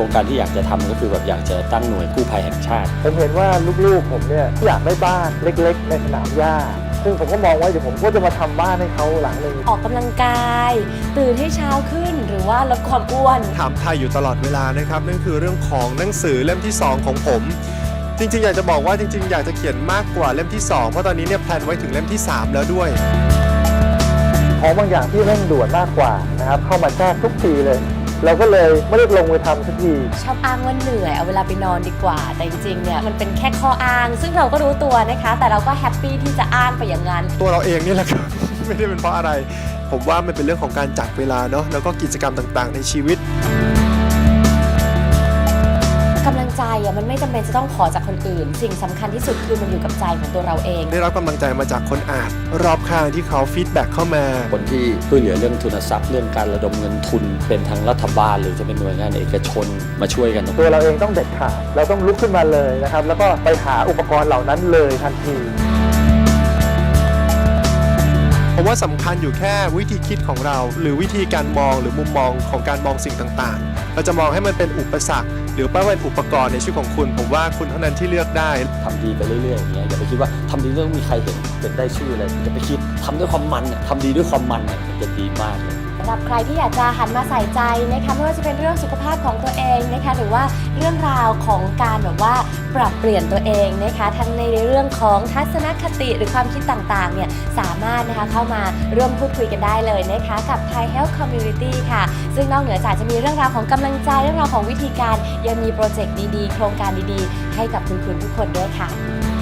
รงการที่อยากจะทำก็คือแบบอยากจะตั้งหน่วยกู้ภัยแห่งชาติ ผมเห็นว่าลูกๆผมเนี่ยอยากได้บ้านเล็ก ๆ ในสนามหญ้าซึ่งผมก็มองว่าเดี๋ยวผมก็จะมาทำบ้านให้เขาหลังหนึ่งออกกำลังกาย ตื่นให้เช้าขึ้นหรือว่าลดความอ้วนถามไทยอยู่ตลอดเวลานะครับนั่นคือเรื่องของหนังสือเล่มที่ 2 ของผม จริงๆ อยากจะบอกว่าจริง ๆ อยากจะเขียนมากกว่าเล่มที่ 2 เพราะตอนนี้เนี่ยแพลนไว้ถึงเล่มที่ 3 แล้วด้วยของบางอย่างที่เร่งด่วนมากกว่านะครับเข้ามาแทรกทุกทีเลย เราก็เลยไม่ได้ลงมือทำสักที ชอบอ้างว่าเหนื่อยเอาเวลาไปนอนดีกว่า แต่จริงๆเนี่ยมันเป็นแค่ข้ออ้าง ซึ่งเราก็รู้ตัวนะคะ แต่เราก็แฮปปี้ที่จะอ้างไปอย่างนั้น ตัวเราเองนี่แหละครับ ไม่ได้เป็นเพราะอะไร ผมว่ามันเป็นเรื่องของการจัดเวลาเนาะแล้วก็กิจกรรมต่างๆ ในชีวิต อะมันไม่จำเป็นจะต้องขอจากคนอื่น สิ่งสำคัญที่สุดคือมันอยู่กับใจของตัวเราเอง ได้รับกำลังใจมาจากคนอ่านรอบข้างที่เขาฟีดแบ็กเข้ามา คนที่ช่วยเหลือเรื่องทุนทรัพย์เรื่องการระดมเงินทุน เป็นทางรัฐบาล หรือจะเป็นหน่วยงานเอกชนมาช่วยกันตัวเราเองต้องเด็ดขาด เราต้องลุกขึ้นมาเลยนะครับ แล้วก็ไปหาอุปกรณ์เหล่านั้นเลยทันที ผมว่าสำคัญอยู่แค่วิธีคิดของเรา หรือวิธีการมองหรือมุมมองของการมองสิ่งต่างๆ เราจะมองให้มันเป็นอุปสรรค หรือว่าเป็นอุปกรณ์ในชีวิตของคุณ ผมว่าคุณเท่านั้นที่เลือกได้ทำดีไปเรื่อยๆอย่างเงี้ยอย่าไปคิดว่าทำดีต้องมีใครเห็นเป็นได้ชื่ออะไรอย่าไปคิดทำด้วยความมันน่ะทำดีด้วยความมันน่ะมันจะดีมากเลยสำหรับใครที่อยากจะหันมาใส่ใจนะคะไม่ว่าจะเป็นเรื่องสุขภาพของตัวเองนะคะหรือว่าเรื่องราวของการแบบว่า ปรับเปลี่ยนตัวเองนะคะทั้งในเรื่องของทัศนคติหรือความคิดต่างๆเนี่ยสามารถนะคะเข้ามาร่วมพูดคุยกันได้เลยนะคะกับ Thai Health Community ค่ะ ซึ่งนอกเหนือจากจะมีเรื่องราวของกำลังใจเรื่องราวของวิธีการ ยังมีโปรเจกต์ดีๆ โครงการดีๆ ให้กับคุณๆทุกคนด้วยค่ะ